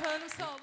efendim sağ olun.